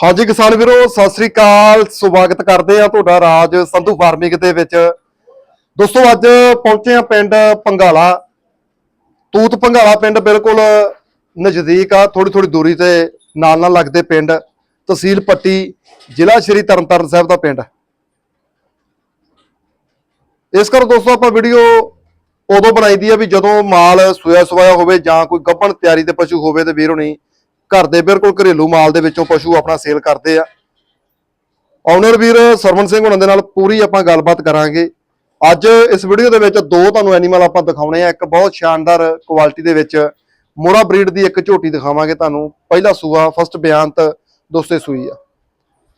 ਹਾਂਜੀ ਕਿਸਾਨ ਵੀਰੋ, ਸਤਿ ਸ੍ਰੀ ਅਕਾਲ। ਸਵਾਗਤ ਕਰਦੇ ਆ ਤੁਹਾਡਾ ਰਾਜ ਸੰਧੂ ਫਾਰਮਿੰਗ ਦੇ ਵਿੱਚ। ਦੋਸਤੋ, ਅੱਜ ਪਹੁੰਚੇ ਆ ਪਿੰਡ ਪੰਗਾਲਾ। ਤੂਤ ਪੰਗਾਲਾ ਪਿੰਡ ਬਿਲਕੁਲ ਨਜ਼ਦੀਕ ਆ ਥੋੜੀ ਥੋੜੀ ਦੂਰੀ ਤੇ ਨਾਲ ਨਾਲ ਲੱਗਦੇ ਪਿੰਡ। ਤਹਿਸੀਲ ਪੱਟੀ, ਜ਼ਿਲ੍ਹਾ ਸ਼੍ਰੀ ਤਰਨਤਾਰਨ ਸਾਹਿਬ ਦਾ ਪਿੰਡ। ਇਸ ਕਰ ਦੋਸਤੋ, ਆਪਾਂ ਵੀਡੀਓ ਉਦੋਂ ਬਣਾਈਦੀ ਆ ਵੀ ਜਦੋਂ ਮਾਲ ਸੋਇਆ ਸਵਾਇਆ ਹੋਵੇ ਜਾਂ ਕੋਈ ਗੱਭਣ ਤਿਆਰੀ ਤੇ ਪਸ਼ੂ ਹੋਵੇ ਤੇ ਵੀਰੋ ਨਹੀਂ ਘਰ ਦੇ ਬਿਲਕੁਲ ਘਰੇਲੂ ਮਾਲ ਦੇ ਵਿੱਚੋਂ ਪਸ਼ੂ ਆਪਣਾ ਸੇਲ ਕਰਦੇ ਆ। ਓਨਰ ਵੀਰ ਸਰਵਨ ਸਿੰਘ ਉਹਨਾਂ ਦੇ ਨਾਲ ਪੂਰੀ ਆਪਾਂ ਗੱਲਬਾਤ ਕਰਾਂਗੇ। ਅੱਜ ਇਸ ਵੀਡੀਓ ਦੇ ਵਿੱਚ ਦੋ ਤੁਹਾਨੂੰ ਐਨੀਮਲ ਆਪਾਂ ਦਿਖਾਉਣੇ ਆ। ਇੱਕ ਬਹੁਤ ਸ਼ਾਨਦਾਰ ਕੁਆਲਿਟੀ ਦੇ ਵਿੱਚ ਮੋਰਾ ਬਰੀਡ ਦੀ ਇੱਕ ਝੋਟੀ ਦਿਖਾਵਾਂਗੇ ਤੁਹਾਨੂੰ। ਪਹਿਲਾ ਸੂਆ ਫਸਟ ਬਿਆਨਤ ਦੋਸਤੇ ਸੂਈ ਆ।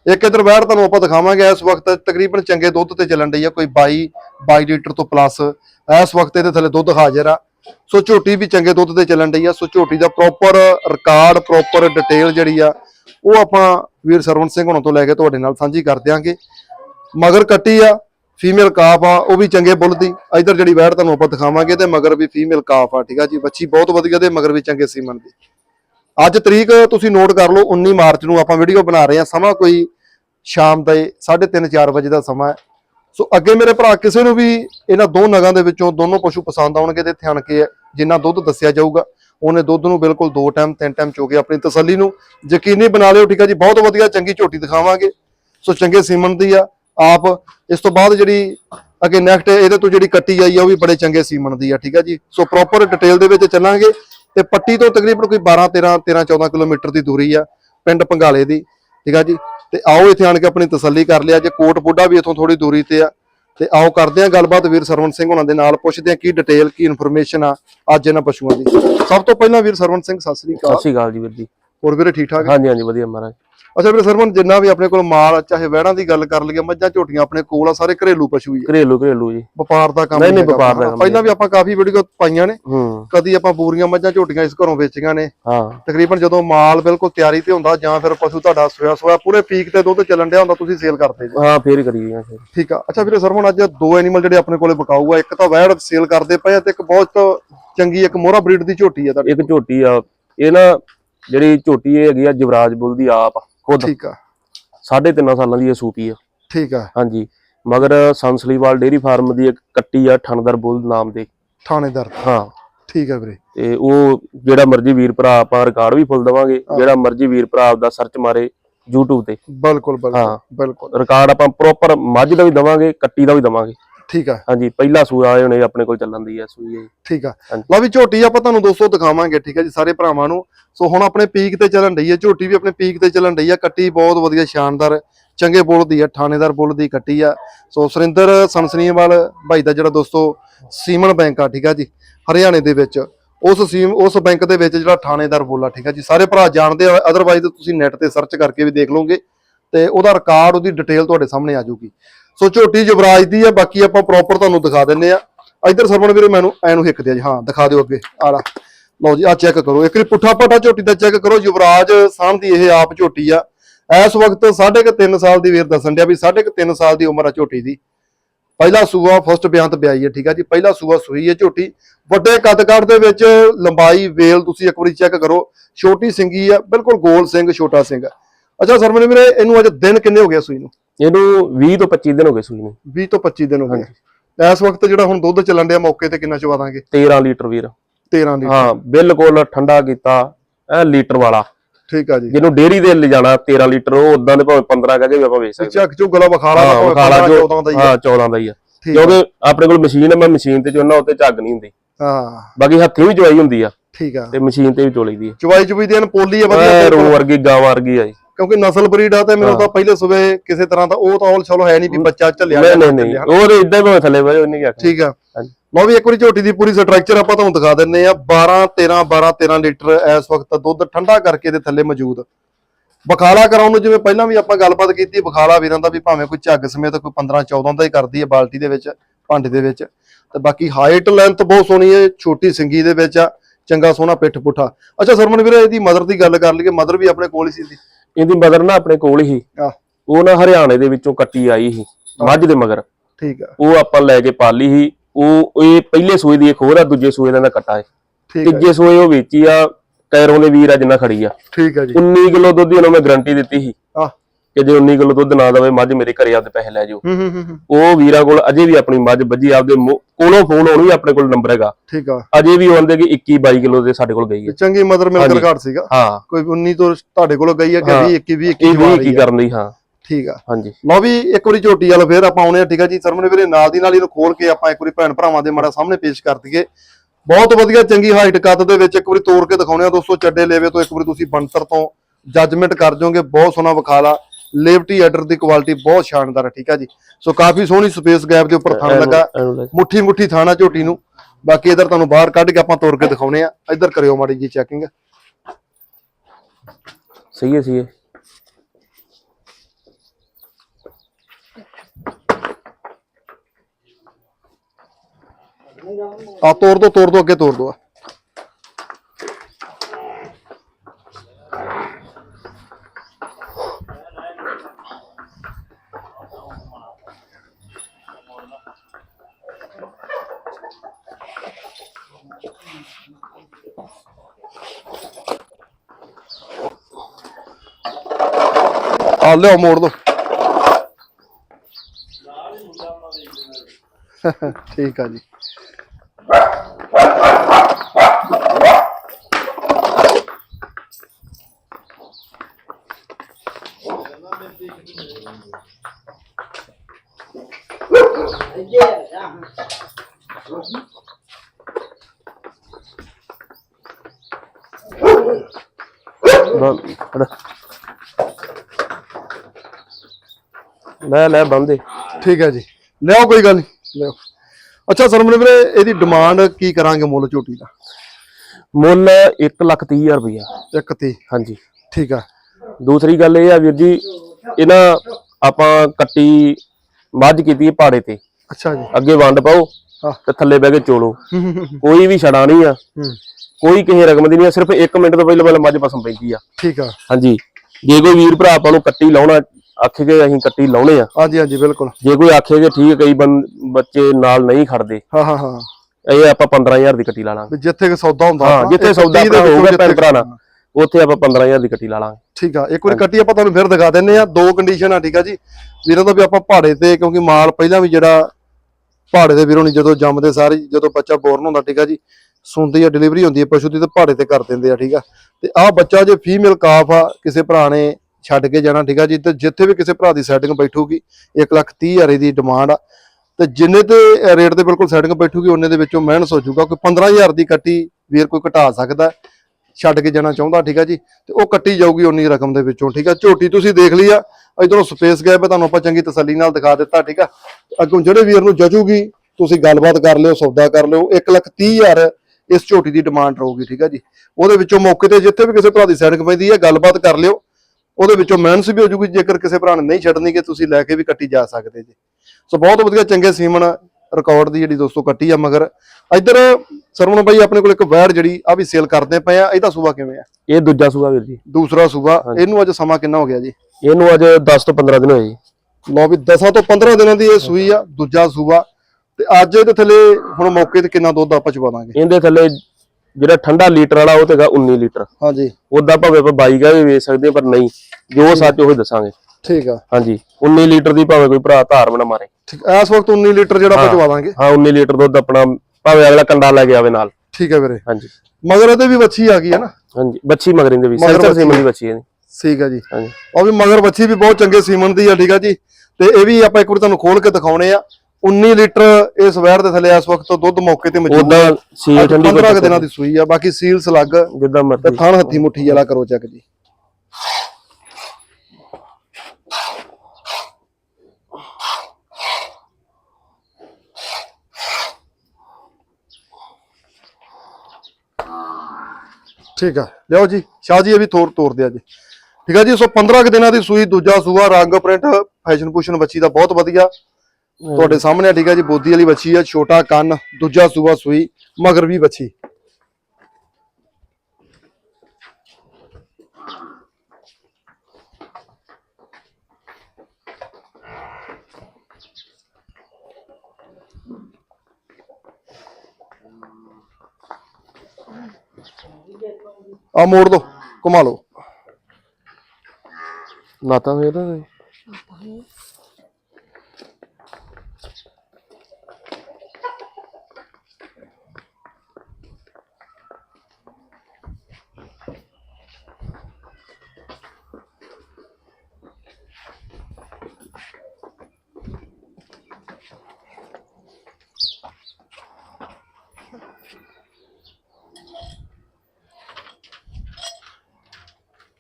ਇੱਕ ਇਧਰ ਵੈੜ ਤੁਹਾਨੂੰ ਆਪਾਂ ਦਿਖਾਵਾਂਗੇ। ਇਸ ਵਕਤ ਤਕਰੀਬਨ ਚੰਗੇ ਦੁੱਧ ਤੇ ਚੱਲਣ ਡਈ ਆ। ਕੋਈ 22 22 ਲੀਟਰ ਤੋਂ ਪਲੱਸ ਇਸ ਵਕਤ ਇਹਦੇ ਥੱਲੇ ਦੁੱਧ ਹਾਜ਼ਰ ਆ। ਸੋ ਝੋਟੀ ਵੀ ਚੰਗੇ ਦੁੱਧ ਤੇ ਚੱਲਣ ਡਈ ਆ। ਸੋ ਝੋਟੀ ਦਾ ਪ੍ਰੋਪਰ ਰਿਕਾਰਡ ਪ੍ਰੋਪਰ ਡਿਟੇਲ ਜਿਹੜੀ ਆ, ਉਹ ਆਪਾਂ ਵੀਰ ਸਰਵਣ ਸਿੰਘ ਹੁਣਾਂ ਤੋਂ ਲੈ ਕੇ ਤੁਹਾਡੇ ਨਾਲ ਸਾਂਝੀ ਕਰ ਦਿਆਂਗੇ। ਮਗਰ ਕੱਟੀ ਆ ਫੀਮੇਲ ਕਾਫ ਆ, ਉਹ ਵੀ ਚੰਗੇ ਬੁੱਲ ਦੀ। ਇਧਰ ਜਿਹੜੀ ਵੈੜ ਤੁਹਾਨੂੰ ਆਪਾਂ ਦਿਖਾਵਾਂਗੇ ਤੇ ਮਗਰ ਵੀ ਫੀਮੇਲ ਕਾਫ ਆ, ਠੀਕ ਆ ਜੀ। ਬੱਚੀ ਬਹੁਤ ਵਧੀਆ ਤੇ ਮਗਰ ਵੀ ਚੰਗੇ ਸੀਮਨ ਦੀ। ਅੱਜ ਤਰੀਕ ਤੁਸੀਂ ਨੋਟ ਕਰ ਲਓ 19 ਮਾਰਚ ਨੂੰ ਆਪਾਂ ਵੀਡੀਓ ਬਣਾ ਰਹੇ ਹਾਂ ਸਮਾਂ ਕੋਈ ਸ਼ਾਮ ਦਾ 3:30 4 ਵਜੇ ਦਾ ਸਮਾਂ ਹੈ। ਸੋ ਅੱਗੇ ਮੇਰੇ ਭਰਾ ਕਿਸੇ ਨੂੰ ਵੀ ਇਹਨਾਂ ਦੋ ਨਗਾਂ ਦੇ ਵਿੱਚੋਂ ਦੋਨੋਂ ਪਸ਼ੂ ਪਸੰਦ ਆਉਣਗੇ ਤੇ ਇੱਥੇ ਆਣ ਕੇ ਜਿੰਨਾ ਦੁੱਧ ਦੱਸਿਆ ਜਾਊਗਾ, ਉਹਨੇ ਦੁੱਧ ਨੂੰ ਬਿਲਕੁਲ ਦੋ ਟਾਈਮ ਤਿੰਨ ਟਾਈਮ ਚੋ ਆਪਣੀ ਤਸੱਲੀ ਨੂੰ ਯਕੀਨੀ ਬਣਾ ਲਿਓ, ਠੀਕ ਆ ਜੀ, ਬਹੁਤ ਵਧੀਆ ਚੰਗੀ ਝੋਟੀ ਦਿਖਾਵਾਂਗੇ। ਸੋ ਚੰਗੇ ਸੀਮਨ ਦੀ ਆ, ਆਪ ਇਸ ਤੋਂ ਬਾਅਦ ਜਿਹੜੀ ਅੱਗੇ ਨੈਕਸਟ ਇਹਦੇ ਤੋਂ ਜਿਹੜੀ ਕੱਟੀ ਆਈ ਆ, ਉਹ ਵੀ ਬੜੇ ਚੰਗੇ ਸੀਮਨ ਦੀ ਆ, ਠੀਕ ਆ ਜੀ। ਸੋ ਪ੍ਰੋਪਰ ਡਿਟੇਲ ਦੇ ਵਿੱਚ ਚੱਲਾਂਗੇ ਤੇ ਪੱਟੀ ਤੋਂ ਤਕਰੀਬਨ ਕੋਈ 12 13 13 14 ਕਿਲੋਮੀਟਰ ਦੀ ਦੂਰੀ ਆ, ਪਿੰਡ ਪੰਗਾਲੇ ਦੀ। ਠੀਕ ਆ ਜੀ? ਤੇ ਆਓ ਇੱਥੇ ਆਣ ਕੇ ਆਪਣੀ ਤਸੱਲੀ ਕਰ ਲਿਆ। ਜੇ ਕੋਟ ਬੁੱਢਾ ਵੀ ਇੱਥੋਂ ਥੋੜੀ ਦੂਰੀ ਤੇ ਆ ਤੇ ਆਓ ਕਰਦੇ ਆ ਗੱਲਬਾਤ ਵੀਰ ਸਰਵਨ ਸਿੰਘ ਹੁਣਾਂ ਦੇ ਨਾਲ ਪੁੱਛਦੇ ਆ ਕੀ ਡਿਟੇਲ ਕੀ ਇਨਫੋਰਮੇਸ਼ਨ ਆ ਅੱਜ ਇਹਨਾਂ ਪਸ਼ੂਆਂ ਦੀ। ਸਭ ਤੋਂ ਪਹਿਲਾਂ ਵੀਰ ਸਰਵਨ ਸਿੰਘ ਸਤਿ ਸ੍ਰੀ ਸਤਿ ਅਕਾਲ ਸ਼੍ਰੀ ਅਕਾਲ ਜੀ ਵੀਰ ਜੀ। ਹੋਰ ਵੀਰੇ ਠੀਕ ਠਾਕ? ਹਾਂਜੀ ਹਾਂਜੀ ਵਧੀਆ ਮਹਾਰਾਜ। ਅੱਛਾ ਵੀਰੇ ਸਰਵਨ ਜਿੰਨਾ ਵੀ ਆਪਣੇ ਕੋਲ ਮਾਲ ਚਾਹੇ ਵਹਿੜਾਂ ਦੀ ਗੱਲ ਕਰ ਲਈਏ ਮੱਝਾਂ ਝੋਟੀਆਂ ਆਪਣੇ ਕੋਲ ਆ ਸਾਰੇ ਘਰੇਲੂ ਪਸ਼ੂ ਹੀ ਆ। ਘਰੇਲੂ ਘਰੇਲੂ ਜੀ। ਵਪਾਰ ਦਾ ਕੰਮ ਨਹੀਂ, ਨਹੀਂ, ਵਪਾਰ ਦਾ। ਕੰਮ ਪਹਿਲਾਂ ਵੀ ਆਪਾਂ ਕਾਫੀ ਵੀਡੀਓ ਪਾਈਆਂ ਨੇ। ਕਦੀ ਆਪਾਂ ਬੂਰੀਆਂ ਮੱਝਾਂ ਝੋਟੀਆਂ ਇਸ ਘਰੋਂ ਵੇਚੀਆਂ ਨੇ। ਹਾਂ। ਤਕਰੀਬਨ ਜਦੋਂ ਮਾਲ ਬਿਲਕੁਲ ਤਿਆਰੀ ਤੇ ਹੁੰਦਾ ਜਾਂ ਫਿਰ ਪਸ਼ੂ ਤੁਹਾਡਾ ਸੋਇਆ ਸੋਇਆ ਪੂਰੇ ਪੀਕ ਤੇ ਦੁੱਧ ਚੱਲਣ ਡਿਆ ਹੁੰਦਾ ਤੁਸੀਂ ਸੇਲ ਕਰਦੇ ਜੀ। ਹਾਂ ਫੇਰ ਹੀ ਕਰੀ ਜੀ ਫਿਰ। ਠੀਕ ਆ। ਅੱਛਾ ਵੀਰੇ ਸਰ ਹੁਣ ਅੱਜ ਦੋ ਐਨੀਮਲ ਜਿਹੜੇ ਆਪਣੇ ਕੋਲੇ ਬਕਾਊ ਆ ਇੱਕ ਤਾਂ ਵੈੜ ਸੇਲ ਕਰਦੇ ਪਏ ਆ ਤੇ ਇੱਕ ਬਹੁਤ ਚੰਗੀ ਇੱਕ ਮੋਹਰਾ ਬਰੀਡ ਦੀ ਝੋਟੀ ਆ ਤੁਹਾਡੀ ਇੱਕ ਝੋਟੀ ਆ। ਇਹ ਨਾ ਜਿਹੜੀ ਝੋਟੀ ਇਹ ਹੈਗੀ ਆ ਜਵਰਾਜ ਬੁੱਲ ਦੀ ਆਪ ਖੁਦ। ਠੀਕ ਆ। ਸਾਢੇ ਤਿੰਨ ਸਾਲਾਂ ਦੀ ਇਹ ਸੂਪੀ ਆ। ਠੀਕ ਆ। ਹਾਂਜੀ। ਮਗਰ ਸੰਸਲੀਵਾਲ ਡੇਰੀ ਫਾਰਮ ਦੀ ਇੱਕ ਕੱਟੀ ਆ ਠਣਦਰ ਬੁੱਲ ਨਾਮ ਦੇ। ਥਾਣੇਦਾਰ ਹਾਂ। ਠੀਕ ਆ ਵੀਰੇ। ਤੇ ਉਹ ਜਿਹੜਾ ਮਰਜ਼ੀ ਵੀਰ ਭਰਾ ਆਪਾਂ ਰਿਕਾਰਡ ਵੀ ਫੁੱਲ ਦਵਾਂਗੇ ਜਿਹੜਾ ਮਰਜ਼ੀ ਵੀਰ ਭਰਾ ਆਪਦਾ ਸਰਚ ਮਾਰੇ YouTube ਤੇ। ਬਿਲਕੁਲ ਬਿਲਕੁਲ ਹਾਂ। ਬਿਲਕੁਲ। ਰਿਕਾਰਡ ਆਪਾਂ ਪ੍ਰੋਪਰ ਮੱਝ ਦਾ ਵੀ ਦਵਾਂਗੇ ਕੱਟੀ ਦਾ ਵੀ ਦਵਾਂਗੇ। ਠੀਕ ਆ। ਹਾਂਜੀ ਪਹਿਲਾ ਸੂਆ ਆਏ ਹੁਣੇ ਆਪਣੇ ਕੋਲ ਚੱਲਣ ਦੀ ਆ ਸੂਈ ਇਹ। ਠੀਕ ਆ। ਲਓ ਵੀ ਝੋਟੀ ਆਪਾਂ ਤੁਹਾਨੂੰ ਦੋਸਤੋ ਦਿਖਾਵਾਂਗੇ ਠੀਕ ਆ ਜੀ ਸਾਰੇ ਭਰਾਵਾਂ ਨੂੰ। ਸੋ ਹੁਣ ਆਪਣੇ ਪੀਕ ਤੇ ਚੱਲਣ ਡਈ ਆ ਝੋਟੀ ਵੀ ਆਪਣੇ ਪੀਕ ਤੇ ਚੱਲਣ ਡਈ ਆ ਕੱਟੀ ਬਹੁਤ ਵਧੀਆ ਸ਼ਾਨਦਾਰ ਚੰਗੇ ਬੁੱਲ ਦੀ ਆ ਥਾਣੇਦਾਰ ਬੁੱਲ ਦੀ ਕੱਟੀ ਆ। ਸੋ ਸੁਰਿੰਦਰ ਸੰਸਨੀਵਾਲ ਭਾਈ ਦਾ ਜਿਹੜਾ ਦੋਸਤੋ ਸੀਮਨ ਬੈਂਕ ਆ ਠੀਕ ਆ ਜੀ ਹਰਿਆਣੇ ਦੇ ਵਿੱਚ। ਉਸ ਸੀਮ ਉਸ ਬੈਂਕ ਦੇ ਵਿੱਚ ਜਿਹੜਾ ਥਾਣੇਦਾਰ ਬੁੱਲ ਠੀਕ ਆ ਜੀ ਸਾਰੇ ਭਰਾ ਜਾਣਦੇ ਆ ਅਦਰਵਾਈਜ਼ ਤੁਸੀਂ ਨੈਟ ਤੇ ਸਰਚ ਕਰਕੇ ਵੀ ਦੇਖ ਲਓਗੇ। ਤੇ ਉਹਦਾ ਰਿਕਾਰਡ ਉਹਦੀ ਡਿਟੇਲ ਤੁਹਾਡੇ ਸਾਹਮਣੇ ਆ ਜਾਊਗੀ। ਸੋ ਝੋਟੀ ਜਵਰਾਜ ਦੀ ਆ, ਬਾਕੀ ਆਪਾਂ ਪ੍ਰੋਪਰ ਤੁਹਾਨੂੰ ਦਿਖਾ ਦਿੰਨੇ ਆ। ਇੱਧਰ ਸਰਵਣ ਵੀਰੇ ਮੈਨੂੰ ਐਨੂੰ ਹਿੱਕ ਦਿਆ ਜੀ। ਹਾਂ, ਦਿਖਾ ਦਿਓ ਅੱਗੇ। ਆਲਾ ਲਓ ਜੀ, ਆ ਚੈੱਕ ਕਰੋ। ਇੱਕ ਵਾਰੀ ਪੁੱਠਾ ਪੱਠਾ ਝੋਟੀ ਦਾ ਚੈੱਕ ਕਰੋ। ਯੁਵਰਾਜ ਸਾਹਮ ਇਹ ਆਪ ਝੋਟੀ ਆ। ਇਸ ਵਕਤ ਸਾਢੇ ਕੁ ਤਿੰਨ ਸਾਲ ਦੀ ਵੀਰ ਦੱਸਣ ਡਿਆ ਵੀ ਸਾਢੇ ਕੁ ਤਿੰਨ ਸਾਲ ਦੀ ਉਮਰ ਆ ਝੋਟੀ ਦੀ। ਪਹਿਲਾ ਸੂਆ ਫਸਟ ਬਿਆੰਤ ਬਿਆਈ ਹੈ ਠੀਕ ਆ ਜੀ। ਪਹਿਲਾ ਸੂਆ ਸੂਈ ਹੈ ਝੋਟੀ। ਵੱਡੇ ਕੱਦ ਦੇ ਵਿੱਚ ਲੰਬਾਈ, ਵੇਲ ਤੁਸੀਂ ਇੱਕ ਵਾਰੀ ਚੈੱਕ ਕਰੋ। ਛੋਟੀ ਸਿੰਗੀ ਆ, ਬਿਲਕੁਲ ਗੋਲ ਸਿੰਘ, ਛੋਟਾ ਸਿੰਘ। ਅੱਛਾ ਸਰਵਣ ਵੀਰੇ, ਇਹਨੂੰ ਅੱਜ ਦਿਨ ਕਿੰਨੇ ਹੋ ਗਿਆ ਸੂਈ ਨੂੰ? ਇਹਨੂੰ 20 ਤੋਂ 25 ਦਿਨ ਹੋ ਗਏ ਸੂਈ ਨੂੰ। 20 ਤੋਂ 25 ਦਿਨ ਹੋ ਗਏ। ਇਸ ਵਕਤ ਜਿਹੜਾ ਹੁਣ ਦੁੱਧ ਚੱਲਣ ਡਿਆ ਮੌਕੇ ਤੇ ਕਿੰਨਾ ਚਵਾ ਦਾਂਗੇ? 13 ਲੀਟਰ ਵੀਰ। 13 ਲੀਟਰ। ਹਾਂ ਬਿਲਕੁਲ ਠੰਡਾ ਕੀਤਾ ਐ ਲੀਟਰ ਵਾਲਾ। ਠੀਕ ਆ ਜੀ। ਜਿਹਨੂੰ ਡੇਰੀ ਦੇ ਲਿਜਾਣਾ 13 ਲੀਟਰ ਉਹ ਉਦਾਂ ਦੇ ਭਾਵੇਂ 15 ਕਹਿ ਕੇ ਵੀ ਆਪਾਂ ਵੇਚ ਸਕਦੇ ਚੱਕ ਚੋ ਗਲਾ ਬਖਾਲਾ ਜੋ 14 ਦਾ ਹੀ ਆ। ਹਾਂ 14 ਦਾ ਹੀ ਆ। ਕਿਉਂਕਿ ਆਪਣੇ ਕੋਲ ਮਸ਼ੀਨ ਹੈ ਮੈਂ ਮਸ਼ੀਨ ਤੇ ਚੋਣਾ ਉੱਤੇ ਝੱਗ ਨਹੀਂ ਹੁੰਦੀ। ਹਾਂ। ਬਾਕੀ ਹੱਥੀਂ ਵੀ ਚਵਾਈ ਹੁੰਦੀ ਆ ਠੀਕ ਆ। ਤੇ ਮਸ਼ੀਨ ਤੇ ਵੀ ਚੋਲੀਦੀ ਆ। ਚਵਾਈ ਚੁਈ ਦੀ ਪੋਲੀ ਆ ਵਧੀਆ ਰੂ ਵਰਗੀ ਗਾਂ ਵਰਗੀ ਆ ਜੀ। ਕਿਉਂਕਿ ਨਸਲ ਬਰੀਡ ਆ ਤੇ ਮੈਨੂੰ ਤਾਂ ਪਹਿਲੇ ਸਵੇ ਕਿਸੇ ਤਰ੍ਹਾਂ ਦਾ ਉਹ ਤਾਂ ਔਲ ਚਲੋ ਹੈ ਨਹੀਂ ਵੀ ਬੱਚਾ ਝੱਲਿਆ ਨਹੀਂ ਨਹੀਂ ਨਹੀਂ। ਉਹ ਇਦਾਂ ਹੀ ਭਾਵੇਂ ਥੱਲੇ ਬਹਿ ਉਹਨੇ ਕੀ ਆਖਣਾ ਠੀਕ ਆ। ਲਓ ਵੀ ਇੱਕ ਵਾਰੀ ਝੋਟੀ ਦੀ ਪੂਰੀ ਸਟਰਕਚਰ ਆਪਾਂ ਤੁਹਾਨੂੰ ਦਿਖਾ ਦਿੰਨੇ ਆ 12 13 12 13 ਲੀਟਰ ਇਸ ਵਕਤ ਦੁੱਧ ਠੰਡਾ ਕਰਕੇ ਦੇ ਥੱਲੇ ਮੌਜੂਦ। ਬਖਾਲਾ ਕਰਾਉਣ ਨੂੰ ਜਿਵੇਂ ਪਹਿਲਾਂ ਵੀ ਆਪਾਂ ਗੱਲਬਾਤ ਕੀਤੀ ਬਖਾਲਾ ਵੀਰਾਂ ਦਾ ਵੀ ਭਾਵੇਂ ਕੋਈ ਝੱਗ ਸਮੇਤ ਕੋਈ 15 14 ਦਾ ਹੀ ਕਰਦੀ ਹੈ ਬਾਲਟੀ ਦੇ ਵਿੱਚ ਭਾਂਡੇ ਦੇ ਵਿੱਚ। ਤੇ ਬਾਕੀ ਹਾਈਟ ਲੈਂਥ ਬਹੁਤ ਸੋਹਣੀ ਹੈ ਛੋਟੀ ਸਿੰਗੀ ਦੇ ਵਿੱਚ ਆ ਚੰਗਾ ਸੋਹਣਾ ਪਿੱਠ ਪੁੱਠਾ। ਅੱਛਾ ਸਰਮਨ ਵੀਰੇ ਇਹਦੀ ਮਦਰ ਦੀ ਗੱਲ ਕਰ ਲਈਏ। ਮਦਰ ਵੀ ਆਪਣੇ ਕੋਲ ਹੀ ਸੀ ਇਹਦੀ ਮਦਰ ਨਾ ਆਪਣੇ ਕੋਲ ਹੀ। ਉਹ ਨਾ ਹਰਿਆਣੇ ਦੇ ਵਿੱਚੋਂ ਕੱਟੀ ਆਈ ਸੀ ਮੱਝ ਦੇ ਮਗਰ। ਠੀਕ ਆ। ਉਹ ਆਪਾਂ ਲੈ ਕੇ ਪਾਲੀ ਸੀ। ਉਹ ਇਹ ਪਹਿਲੇ ਸੂਏ ਦੀ ਇੱਕ ਹੋਰ ਆ ਦੂਜੇ ਸੂਏ ਦਾ ਇਹਦਾ ਕੱਟਾ ਹੈ ਠੀਕ ਆ ਤੀਜੇ ਸੂਏ ਉਹ ਵੇਚੀ ਆ ਕੈਰੋਂ ਦੇ ਵੀਰ ਆ ਜਿੰਨਾ ਖੜੀ ਆ। ਠੀਕ ਹੈ ਜੀ। 19 ਕਿਲੋ ਦੁੱਧ ਦੀ ਉਹਨੂੰ ਮੈਂ ਗਾਰੰਟੀ ਦਿੱਤੀ ਸੀ। ਆ ਕਿ ਜੇ 19 ਕਿਲੋ ਦੁੱਧ ਨਾ ਦਵੇ ਮੱਝ ਮੇਰੇ ਘਰੇ ਆਪਦੇ ਪੈਸੇ ਲੈ ਜਾਓ। ਹੂੰ ਹੂੰ ਹੂੰ ਉਹ ਵੀਰਾਂ ਕੋਲ ਅਜੇ ਵੀ ਆਪਣੀ ਮੱਝ ਵੱਜੀ ਆਪਦੇ ਕੋਲੋਂ ਫੋਨ ਆਉਣੀ ਆਪਣੇ ਕੋਲ ਨੰਬਰ ਹੈਗਾ। ਠੀਕ ਆ। ਅਜੇ ਵੀ ਆਂਦੇ ਕਿ 21 22 ਕਿਲੋ ਦੇ ਸਾਡੇ ਕੋਲ ਗਈ ਹੈ। ਚੰਗੀ ਮਦਰ ਮਿਲਕ ਹਾਂਜੀ। ਰਿਕਾਰਡ ਸੀਗਾ। ਹਾਂ। ਕੋਈ 19 ਤੋਂ ਤੁਹਾਡੇ ਕੋਲ ਗਈ ਹੈ ਕਿ ਹਾਂ। 20 21 20 ਇਹ 21 ਵੀ ਕੀ ਕਰਨ ਲਈ ਹਾਂ। ਠੀਕ ਆ। ਹਾਂਜੀ। ਲਓ ਵੀ ਇੱਕ ਵਾਰੀ ਝੋਟੀ ਵਾਲ ਫੇਰ ਆਪਾਂ ਆਉਣੇ ਆ ਠੀਕ ਆ ਜੀ। ਸਰਮਨ ਵੀਰੇ ਨਾਲ ਦੀ ਨਾਲ ਇਹਨੂੰ ਖੋਲ ਕੇ ਆਪਾਂ ਇੱਕ ਵਾਰੀ ਭੈਣ ਭਰਾਵਾਂ ਦੇ ਮਾੜਾ ਸਾਹਮਣੇ ਪੇਸ਼ ਕਰ ਦਈਏ। ਬਹੁਤ ਵਧੀਆ ਚੰਗੀ ਹਾਈਟ ਕੱਦ ਦੇ ਵਿੱਚ ਇੱਕ ਵਾਰੀ ਤੋੜ ਕੇ ਦਿਖਾਉਣੇ ਆ ਦੋਸਤੋ ਚੱਡੇ ਲੇਵੇ ਤੋਂ ਇੱਕ ਵਾਰੀ ਤੁਸੀਂ ਬੰਤਰ ਤੋਂ ਜੱਜਮੈਂਟ ਕਰ ਜਾਓਗੇ। ਬਹੁਤ ਸੋਹਣਾ ਵਿਖਾਲਾ। ਲੇਵਟੀ ਆਰਡਰ ਦੀ ਕੁਆਲਿਟੀ ਬਹੁਤ ਸ਼ਾਨਦਾਰ ਹੈ ਠੀਕ ਆ ਜੀ। ਸੋ ਕਾਫੀ ਸੋਹਣੀ ਸਪੇਸ ਗੈਪ ਦੇ ਉੱਪਰ ਥਣ ਲੱਗਾ। ਮੁੱਠੀ ਮੁੱਠੀ ਥਾਣਾ ਝੋਟੀ ਨੂੰ। ਬਾਕੀ ਇਧਰ ਤੁਹਾਨੂੰ ਬਾਹਰ ਕੱਢ ਕੇ ਆਪਾਂ ਤੋੜ ਕੇ ਦਿਖਾਉਣੇ ਆ। ਇਧਰ ਕਰਿਓ ਮਾੜੀ ਜੀ ਚੈਕਿੰਗ ਸਹੀ ਹੈ ਸਹੀ ਹੈ। ਆ ਤੋੜ ਦੋ ਤੋੜ ਦੋ ਅੱਗੇ ਤੋੜ ਦੋ ਆ। ਲਿਓ ਮੋੜ ਦੋ ਠੀਕ ਆ ਜੀ ਬ- ਲੈ ਲੈ ਬੰਦੇ ਠੀਕ ਹੈ ਜੀ। ਲਿਆਓ ਕੋਈ ਗੱਲ ਨਹੀਂ ਲਿਆਓ। ਅੱਛਾ ਸਰਮਨ ਵੀਰੇ ਇਹਦੀ ਡਿਮਾਂਡ ਕੀ ਕਰਾਂਗੇ ਮੁੱਲ ਝੋਟੀ ਦਾ? ਮੁੱਲ 1 ਲੱਖ 30 ਹਜ਼ਾਰ ਰੁਪਇਆ ਇੱਕ ਤੀ ਹਾਂਜੀ। ਠੀਕ ਆ। ਦੂਸਰੀ ਗੱਲ ਇਹ ਆ ਵੀਰ ਜੀ ਇਹਨਾਂ ਆਪਾਂ ਕੱਟੀ ਮੱਝ ਕੀਤੀ ਹੈ ਪਹਾੜੇ ਤੇ। ਅੱਛਾ ਜੀ। ਅੱਗੇ ਵੰਡ ਪਾਓ। ਤੇ ਥੱਲੇ ਬਹਿ ਕੇ ਚੋਲੋ। ਕੋਈ ਵੀ ਛੜਾ ਨਹੀਂ ਆ। ਕੋਈ ਕਿਸੇ ਰਕਮ ਦੀ ਨਹੀਂ ਆ ਸਿਰਫ 1 ਮਿੰਟ ਤੋਂ ਪਹਿਲਾਂ ਪਹਿਲਾਂ ਮੱਝ ਪਸੰਦ ਪੈਂਦੀ ਆ। ਠੀਕ ਆ। ਹਾਂਜੀ। ਜੇ ਕੋਈ ਵੀਰ ਭਰਾ ਆਪਾਂ ਨੂੰ ਕੱਟੀ ਲਾਉਣਾ ਆਖੇ ਕਿ ਅਸੀਂ ਕੱਟੀ ਲਾਉਣੇ ਆ। ਹਾਂਜੀ ਹਾਂਜੀ ਬਿਲਕੁਲ। ਜੇ ਕੋਈ ਆਖੇ ਕਿ ਠੀਕ ਹੈ, ਕਈ ਬੱਚੇ ਨਾਲ ਨਹੀਂ ਖੜਦੇ। ਹਾਂ ਹਾਂ ਹਾਂ। ਇਹ ਆਪਾਂ 15000 ਦੀ ਕੱਟੀ ਲਾ ਲਾਂਗੇ। ਜਿੱਥੇ ਕਿ ਸੌਦਾ ਹੁੰਦਾ ਹਾਂ ਜਿੱਥੇ ਸੌਦਾ ਹੋਊਗਾ ਭਰਾ ਨਾਲ ਉੱਥੇ ਆਪਾਂ 15000 ਦੀ ਕੱਟੀ ਲਾ ਲਾਂਗੇ। ਠੀਕ ਆ ਇੱਕ ਵਾਰੀ ਕੱਟੀ ਆਪਾਂ ਤੁਹਾਨੂੰ ਫਿਰ ਦਿਖਾ ਦਿੰਨੇ ਆ ਦੋ ਕੰਡੀਸ਼ਨ ਆ ਠੀਕ ਆ ਜੀ। ਵੀਰਾਂ ਦਾ ਵੀ ਆਪਾਂ ਪਹਾੜੇ ਤੇ ਕਿਉਂਕਿ ਮਾਲ ਪਹਿਲਾਂ ਵੀ ਜਿਹੜਾ ਪਹਾੜੇ ਦੇ ਵੀਰੋਂ ਨਹੀਂ ਜਦੋਂ ਜੰਮਦੇ ਸਾਰੇ ਜਦੋਂ ਬੱਚਾ ਬੋਰਨ ਹੁੰਦਾ ਠੀਕ ਆ ਜੀ ਸੁਣਦੀ ਆ ਡਿਲੀਵਰੀ ਹੁੰਦੀ ਹੈ ਪਸ਼ੂ ਦੀ ਤੇ ਪਹਾੜੇ ਤੇ ਕਰ ਦਿੰਦੇ ਆ ਠੀਕ ਆ। ਤੇ ਆਹ ਬੱਚਾ ਜੇ ਫੀਮੇਲ ਕਾਫ ਆ ਕਿਸੇ ਭਰਾ ਨੇ ਛੱਡ ਕੇ ਜਾਣਾ, ਠੀਕ ਆ ਜੀ? ਤੇ ਜਿੱਥੇ ਵੀ ਕਿਸੇ ਭਰਾ ਦੀ ਸੈਟਿੰਗ ਬੈਠੂਗੀ 1 ਲੱਖ 30 ਹਜ਼ਾਰ ਦੀ ਡਿਮਾਂਡ ਆ। ਤੇ ਜਿੰਨੇ ਤੇ ਰੇਟ ਤੇ ਬਿਲਕੁਲ ਸੈਟਿੰਗ ਬੈਠੂਗੀ, ਉਹਨੇ ਦੇ ਵਿੱਚੋਂ ਮਿਹਨਤ ਹੋ ਜਾਊਗਾ ਕੋਈ 15000 ਦੀ ਕੱਟੀ ਵੀਰ ਕੋਈ ਘਟਾ ਸਕਦਾ ਛੱਡ ਕੇ ਜਾਣਾ ਚਾਹੁੰਦਾ, ਠੀਕ ਆ ਜੀ? ਤੇ ਉਹ ਕੱਟੀ ਜਾਊਗੀ ਉਨੀ ਰਕਮ ਦੇ ਵਿੱਚੋਂ, ਠੀਕ ਆ? ਝੋਟੀ ਤੁਸੀਂ ਦੇਖ ਲਈ ਆ, ਇਧਰੋਂ ਸਪੇਸ ਗੈਪ ਹੈ ਤੁਹਾਨੂੰ ਆਪਾਂ ਚੰਗੀ ਤਸੱਲੀ ਨਾਲ ਦਿਖਾ ਦਿੱਤਾ, ਠੀਕ ਆ? ਅੱਗੋਂ ਜਿਹੜੇ ਵੀਰ ਨੂੰ ਜਜੂਗੀ ਤੁਸੀਂ ਗੱਲਬਾਤ ਕਰ ਲਿਓ, ਸੌਦਾ ਕਰ ਲਿਓ 1 ਲੱਖ 30 ਹਜ਼ਾਰ ਇਸ ਝੋਟੀ ਦੀ ਡਿਮਾਂਡ ਰਹੂਗੀ, ਠੀਕ ਆ ਜੀ? ਉਹਦੇ ਵਿੱਚੋਂ ਮੌਕੇ ਤੇ ਜਿੱਥੇ ਵੀ ਕਿਸੇ ਭਰਾ ਦੀ ਸੈਟਿੰਗ ਪੈਂਦੀ ਹੈ ਗੱਲਬਾਤ ਕਰ ਲਿਓ। ਉਹਦੇ ਵਿੱਚੋਂ ਮਿਹਨਤ ਵੀ ਹੋ ਜੂਗੀ ਜੇਕਰ ਕਿਸੇ ਭਰਾ ਨੇ ਨਹੀਂ ਛੱਡਣੀ ਕਿ ਤੁਸੀਂ ਲੈ ਕੇ ਵੀ ਕੱਟੀ ਜਾ ਸਕਦੇ ਜੀ। ਸੋ ਬਹੁਤ ਵਧੀਆ ਚੰਗੇ ਸੀਮਨ ਰਿਕਾਰਡ ਦੀ ਜਿਹੜੀ ਦੋਸਤੋ ਕੱਟੀ ਆ ਮਗਰ ਇੱਧਰ ਸਰਵਣ ਬਾਈ ਆਪਣੇ ਕੋਲ ਇੱਕ ਵੈੜ ਜਿਹੜੀ ਆ ਵੀ ਸੇਲ ਕਰਦੇ ਪਏ ਆ। ਇਹਦਾ ਸੂਬਾ ਕਿਵੇਂ ਆ? ਇਹ ਦੂਜਾ ਸੂਆ ਵੀਰ ਜੀ। ਦੂਸਰਾ ਸੂਬਾ। ਇਹਨੂੰ ਅੱਜ ਸਮਾਂ ਕਿੰਨਾ ਹੋ ਗਿਆ ਜੀ? ਇਹਨੂੰ ਅੱਜ 10 ਤੋਂ 15 ਦਿਨ ਹੋਏ ਜੀ। ਲਓ ਵੀ 10 ਤੋਂ 15 ਦਿਨਾਂ ਦੀ ਇਹ ਸੂਈ ਆ ਦੂਜਾ ਸੂਬਾ। ਤੇ ਅੱਜ ਇਹਦੇ ਥੱਲੇ ਹੁਣ ਮੌਕੇ ਤੇ ਕਿੰਨਾ ਦੁੱਧ ਆਪਾਂ ਚਵਾ ਦਾਂਗੇ? ਇਹਦੇ ਥੱਲੇ ਜਿਹੜਾ ਠੰਡਾ ਲੀਟਰ ਵਾਲਾ ਉਹ ਤੇਗਾ 19 ਲੀਟਰ। ਹਾਂਜੀ। ਉਦਾਂ ਭਾਵੇਂ ਆਪਾਂ 22 ਦਾ ਵੀ ਵੇਚ ਸਕਦੇ ਹਾਂ, ਪਰ ਨਹੀਂ। ਜੋ ਸੱਚ ਉਹ ਦੱਸਾਂਗੇ। ਠੀਕ ਆ। ਹਾਂਜੀ। 19 ਲੀਟਰ ਦੀ ਭਾਵੇਂ ਕੋਈ ਭਰਾ ਧਾਰ ਬਣਾ ਮਾਰੇ। ਠੀਕ ਇਸ ਵਕਤ 19 ਲੀਟਰ ਜਿਹੜਾ ਆਪਾਂ। ਚਵਾ ਦਾਂਗੇ ਹਾਂ 19 ਲੀਟਰ ਦੁੱਧ ਆਪਣਾ ਭਾਵੇਂ ਅਗਲਾ ਕੰਡਾ ਲੈ ਕੇ ਆਵੇ ਨਾਲ। ਠੀਕ ਹੈ ਵੀਰੇ। ਹਾਂਜੀ। ਮਗਰ ਇਹਦੇ ਵੀ ਵੱਛੀ ਆ ਗਈ ਹੈ ਨਾ? ਹਾਂਜੀ ਬੱਚੀ ਮਗਰਿੰ ਦੇ ਵੀ। ਸੈਂਸਰ ਸੀਮਨ ਦੀ ਬੱਚੀ ਹੈ ਜੀ। ਠੀਕ ਆ ਜੀ। ਹਾਂਜੀ। ਉਹ ਵੀ ਮਗਰ ਬੱਚੀ ਵੀ ਬਹੁਤ ਚੰਗੇ ਸੀਮਨ ਦੀ ਆ ਠੀਕ ਆ ਜੀ। ਤੇ ਇਹ ਵੀ ਆਪਾਂ ਇੱਕ ਵਾਰ ਤੁਹਾਨੂੰ ਖੋਲ ਕੇ ਦਿਖਾਉਣੇ ਆ। 19 ਲੀਟਰ ਇਸ ਵੈਰ ਦੇ ਥੱਲੇ ਇਸ ਵਕਤ ਦੁੱਧ ਮੌਕੇ ਤੇ ਮੌਜੂਦ ਉਦਾਂ ਸੀਲ ਠੰਡੀ 15 ਕੁ ਦਿਨਾਂ ਦੀ ਸੂਈ ਆ ਬਾਕੀ ਸੀਲ ਸਲੱਗ ਜਿੱਦਾਂ ਤੇ ਮਰਜ਼ੀ ਥਣ ਹੱਥੀ ਮੁੱਠੀ ਵਾਲਾ ਕਰੋ ਚੱਕ ਜੀ। ਠੀਕ ਆ। ਲਿਓ ਜੀ ਸ਼ਾਹ ਜੀ ਇਹ ਵੀ ਤੋੜ ਤੋੜ ਦਿਆ ਜੀ। ਠੀਕ ਆ ਜੀ ਸੋ 15 ਕੁ ਦਿਨਾਂ ਦੀ ਸੂਈ ਦੂਜਾ ਸੂਆ ਰੰਗ ਪ੍ਰਿੰਟ ਫੈਸ਼ਨ ਪੂਸ਼ਨ ਬੱਚੀ ਦਾ ਬਹੁਤ ਵਧੀਆ। ਤੁਹਾਡੇ ਸਾਹਮਣੇ ਆ, ਠੀਕ ਆ ਜੀ ਬੋਦੀ ਵਾਲੀ ਬੱਚੀ ਆ ਛੋਟਾ ਕੰਨ ਦੂਜਾ ਸੂਆ ਸੂਈ ਮਗਰ ਵੀ ਬੱਚੀ ਆ ਮੋੜ ਦੋ ਘੁਮਾ ਲਓ। ਲਾਤਾਂ ਫੇਰ ਨਾ।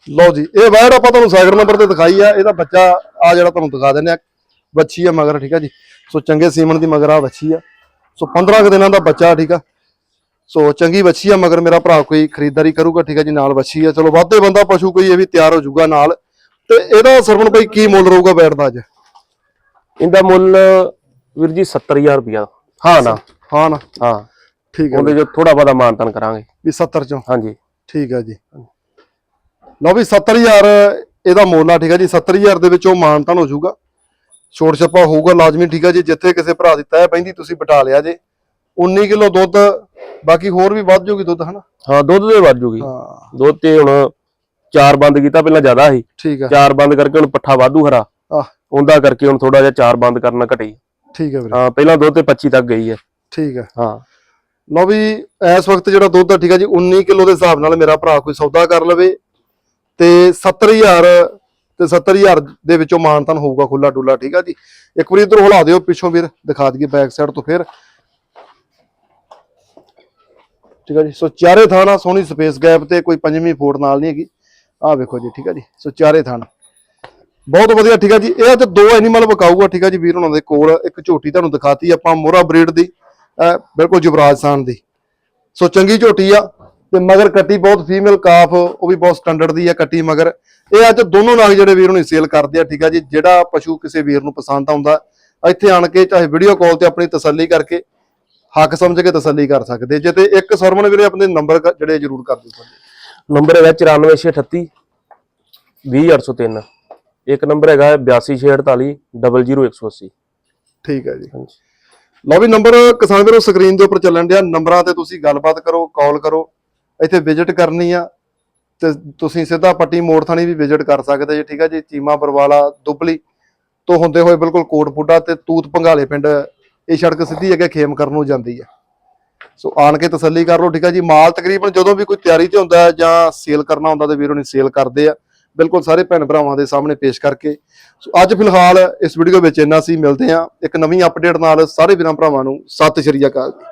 ਲਓ ਜੀ ਇਹ ਵੈੜ ਆਪਾਂ ਤੁਹਾਨੂੰ ਸਾਈਡ ਨੰਬਰ ਤੇ ਦਿਖਾਈ ਆ ਇਹਦਾ ਬੱਚਾ ਆ ਜਿਹੜਾ ਤੁਹਾਨੂੰ ਦਿਖਾ ਦਿੰਦੇ ਆ ਬੱਚੀ ਆ ਮਗਰ ਠੀਕ ਆ ਜੀ। ਸੋ ਚੰਗੇ ਸੀਮਨ ਦੀ ਮਗਰ ਆ ਬੱਚੀ ਆ। ਸੋ 15 ਕੁ ਦਿਨਾਂ ਦਾ ਬੱਚਾ ਠੀਕ ਆ। ਸੋ ਚੰਗੀ ਬੱਚੀ ਆ ਮਗਰ ਮੇਰਾ ਭਰਾ ਕੋਈ ਖਰੀਦਦਾਰੀ ਕਰੂਗਾ ਠੀਕ ਆ ਜੀ ਨਾਲ ਬੱਚੀ ਆ। ਚਲੋ ਵਾਧੇ ਬੰਦਾ ਪਸ਼ੂ ਕੋਈ ਇਹ ਵੀ ਤਿਆਰ ਹੋ ਜਾਊਗਾ ਨਾਲ। ਤੇ ਇਹਦਾ ਸਰਵਣ ਭਾਈ ਕੀ ਮੁੱਲ ਰਹੂਗਾ ਬੈਠ ਦਾ ਅੱਜ? ਇਹਦਾ ਮੁੱਲ ਵੀਰ ਜੀ 70000 ਰੁਪਇਆ। ਹਾਂ ਨਾ ਹਾਂ ਨਾ। ਹਾਂ। ਠੀਕ ਹੈ ਉਹਦੇ ਜੋ। ਥੋੜਾ ਬਹੁਤਾ ਮਾਨਤਨ ਕਰਾਂਗੇ। ਵੀ 70 ਚੋਂ। ਹਾਂਜੀ। ਠੀਕ ਹੈ ਜੀ। ਲਓ ਵੀ 70000 ਇਹਦਾ ਮੁੱਲ ਆ ਠੀਕ ਹੈ ਜੀ। 70000 ਦੇ ਵਿੱਚੋਂ ਮਾਨਤਾਨ ਹੋ ਜਾਊਗਾ। ਛੋਟ ਛੱਪਾ ਹੋਊਗਾ ਲਾਜ਼ਮੀ ਠੀਕ ਹੈ ਜੀ। ਜਿੱਥੇ ਕਿਸੇ ਭਰਾ ਦੀ ਤੈਅ ਪੈਂਦੀ ਤੁਸੀਂ ਬਟਾ ਲਿਆ ਜੇ। 19 ਕਿਲੋ ਦੁੱਧ ਬਾਕੀ ਹੋਰ ਵੀ ਵੱਧ ਜਾਊਗੀ ਦੁੱਧ ਹਨਾ? ਹਾਂ ਦੁੱਧ ਦੇ ਵੱਧ ਜੂਗੀ। ਹਾਂ। ਦੁੱਧ ਤੇ ਹੁਣ ਚਾਰ ਬੰਦ ਕੀਤਾ ਪਹਿਲਾਂ ਜ਼ਿਆਦਾ ਸੀ। ਠੀਕ ਹੈ ਚਾਰ ਬੰਦ ਕਰਕੇ ਹੁਣ ਪੱਠਾ ਵਾਧੂ ਹਰਾ। ਆਹ। ਉਹਦਾ ਕਰਕੇ ਹੁਣ ਥੋੜਾ ਜਿਹਾ ਚਾਰ ਬੰਦ ਕਰਨਾ ਘਟੀ। ਠੀਕ ਹੈ ਵੀਰੇ। ਹਾਂ ਪਹਿਲਾਂ ਦੁੱਧ ਤੇ 25 ਤੱਕ ਗਈ ਹੈ। ਠੀਕ ਹੈ ਹਾਂ। ਲਓ ਵੀ ਇਸ ਵਕਤ ਜਿਹੜਾ ਦੁੱਧ ਆ ਠੀਕ ਹੈ ਜੀ 19 ਕਿਲੋ ਦੇ ਹਿਸਾਬ ਨਾਲ ਮੇਰਾ ਭਰਾ ਕੋਈ ਸੌਦਾ ਕਰ ਲਵੇ। ਤੇ 70000 ਤੇ 70000 ਦੇ ਵਿੱਚੋਂ ਮਾਨਤਨ ਹੋਊਗਾ ਖੁੱਲਾ ਡੁੱਲਾ ਠੀਕ ਆ ਜੀ? ਇੱਕ ਵਾਰੀ ਇਧਰ ਹੁਲਾ ਦਿਓ ਪਿੱਛੋਂ ਵੀਰ, ਦਿਖਾ ਦਈਏ ਬੈਕ ਸਾਈਡ ਤੋਂ ਫਿਰ। ਠੀਕ ਆ ਜੀ, ਸੋ ਚਾਰੇ ਥਾਣਾ ਸੋਹਣੀ ਸਪੇਸ ਗੈਪ ਤੇ, ਕੋਈ ਪੰਜਵੀਂ ਫੋੜ ਨਾਲ ਨਹੀਂ ਹੈਗੀ। ਆਹ ਵੇਖੋ ਜੀ, ਠੀਕ ਆ ਜੀ, ਸੋ ਚਾਰੇ ਥਾਂ ਬਹੁਤ ਵਧੀਆ, ਠੀਕ ਆ ਜੀ, ਇਹ ਤੇ ਦੋ ਐਨੀਮਲ ਵਿਕਾਊਗਾ, ਠੀਕ ਆ ਜੀ, ਵੀਰ ਉਹਨਾਂ ਦੇ ਕੋਲ। ਇੱਕ ਝੋਟੀ ਤੁਹਾਨੂੰ ਦਿਖਾਤੀ, ਆਪਾਂ ਮੋਰਾ ਬਰੀਡ ਦੀ, ਅਹ ਬਿਲਕੁਲ ਜੁਬਰਾਜ ਸਾਨ ਦੀ। ਸੋ ਚੰਗੀ ਝੋਟੀ ਆ ਤੇ ਮਗਰ ਕੱਟੀ ਬਹੁਤ ਫੀਮੇਲ ਕਾਫ ਉਹ ਵੀ ਬਹੁਤ ਸਟੈਂਡਰਡ ਦੀ ਆ ਕੱਟੀ ਮਗਰ। ਇਹ ਅੱਜ ਦੋਨੋਂ ਨਾਗ ਜਿਹੜੇ ਵੀਰ ਨੂੰ ਸੇਲ ਕਰਦੇ ਆ ਠੀਕ ਆ ਜੀ। ਜਿਹੜਾ ਪਸ਼ੂ ਕਿਸੇ ਵੀਰ ਨੂੰ ਪਸੰਦ ਆਉਂਦਾ ਇੱਥੇ ਆਣ ਕੇ ਚਾਹੇ ਵੀਡੀਓ ਕਾਲ ਤੇ ਆਪਣੀ ਤਸੱਲੀ ਕਰਕੇ ਹੱਕ ਸਮਝ ਕੇ ਤਸੱਲੀ ਕਰ ਸਕਦੇ। ਜੇ ਤੇ ਇੱਕ ਸਰਮਨ ਵੀਰੇ ਆਪਣੇ ਨੰਬਰ ਜਿਹੜੇ ਜ਼ਰੂਰ ਕਰ ਦਿਓ। ਨੰਬਰ ਹੈਗਾ 94638 20803 ਇੱਕ ਨੰਬਰ ਹੈਗਾ 8248 00180 ਠੀਕ ਹੈ ਜੀ। ਹਾਂਜੀ। ਲਓ ਵੀ ਨੰਬਰ ਕਿਸਾਨ ਵੀਰੋ ਸਕਰੀਨ ਦੇ ਉੱਪਰ ਚੱਲਣ ਡਿਆ। ਨੰਬਰਾਂ ਤੇ ਤੁਸੀਂ ਗੱਲਬਾਤ ਕਰੋ ਕਾਲ ਕਰੋ। ਇੱਥੇ ਵਿਜ਼ਿਟ ਕਰਨੀ ਆ ਤੇ ਤੁਸੀਂ ਸਿੱਧਾ ਪੱਟੀ ਮੋੜ ਥਾਣੀ ਵੀ ਵਿਜ਼ਿਟ ਕਰ ਸਕਦੇ ਜੀ, ਠੀਕ ਆ ਜੀ? ਚੀਮਾ ਬਰਵਾਲਾ, ਦੁਬਲੀ ਤੋਂ ਹੁੰਦੇ ਹੋਏ ਬਿਲਕੁਲ ਕੋਟਪੁੱਡਾ ਤੇ ਤੂਤ ਪੰਗਾਲੇ ਪਿੰਡ, ਇਹ ਸੜਕ ਸਿੱਧੀ ਅੱਗੇ ਖੇਮ ਕਰਨ ਨੂੰ ਜਾਂਦੀ ਹੈ ਸੋ ਆਣ ਕੇ ਤਸੱਲੀ ਕਰ ਲਓ, ਠੀਕ ਆ ਜੀ? ਮਾਲ ਤਕਰੀਬਨ ਜਦੋਂ ਵੀ ਕੋਈ ਤਿਆਰੀ ਤੇ ਹੁੰਦਾ ਜਾਂ ਸੇਲ ਕਰਨਾ ਹੁੰਦਾ ਤੇ ਵੀਰੋ ਨੇ ਸੇਲ ਕਰਦੇ ਆ, ਬਿਲਕੁਲ ਸਾਰੇ ਭੈਣ ਭਰਾਵਾਂ ਦੇ ਸਾਹਮਣੇ ਪੇਸ਼ ਕਰਕੇ। ਸੋ ਅੱਜ ਫਿਲਹਾਲ ਇਸ ਵੀਡੀਓ ਵਿੱਚ ਇੰਨਾ ਸੀ, ਮਿਲਦੇ ਆ ਇੱਕ ਨਵੀਂ ਅਪਡੇਟ ਨਾਲ ਸਾਰੇ ਵੀਰਾਂ ਭਰਾਵਾਂ ਨੂੰ। ਸਤਿ ਸ਼੍ਰੀ ਅਕਾਲ ਜੀ।